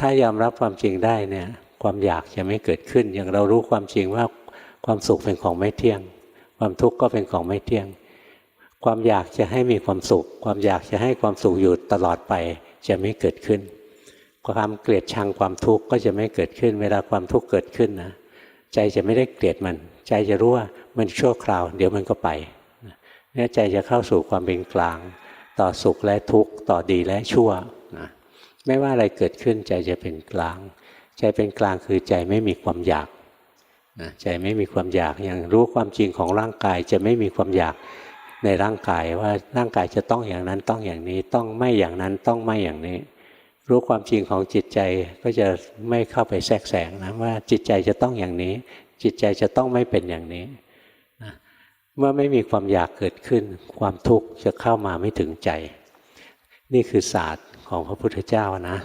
ถ้ายอมรับความจริงได้เนี่ย ความอยากจะไม่เกิดขึ้น อย่างเรารู้ความจริงว่าความสุขเป็นของไม่เที่ยง ความทุกข์ก็เป็นของไม่เที่ยง ความอยากจะให้มีความสุข ความอยากจะให้ความสุขอยู่ตลอดไปจะไม่เกิดขึ้น ความเกลียดชังความทุกข์ก็จะไม่เกิดขึ้น เวลาความทุกข์เกิดขึ้นนะใจจะไม่ได้เกลียดมัน ใจจะรู้ว่ามันชั่วคราว เดี๋ยวมันก็ไปเนี่ยใจจะเข้าสู่ความเป็นกลาง ต่อสุขและทุกข์ต่อดีและชั่ว ไม่ว่าอะไรเกิดขึ้นใจจะเป็นกลาง ใจเป็นกลางคือใจไม่มีความอยากใจไม่มีความอยากอย่างรู้ความจริงของร่างกายจะไม่มีความอยากในร่างกายว่าร่างกายจะต้องอย่างนั้นต้องอย่างนี้ต้องไม่อย่างนั้นต้องไม่อย่างนี้ รู้ความจริงของจิตใจก็จะไม่เข้าไปแทรกแซงนะว่าจิตใจจะต้องอย่างนี้ จิตใจจะต้องไม่เป็นอย่างนี้เมื่อไม่มีความอยากเกิดขึ้น ความทุกข์จะเข้ามาไม่ถึงใจ นี่คือศาสตร์ของพระพุทธเจ้านะ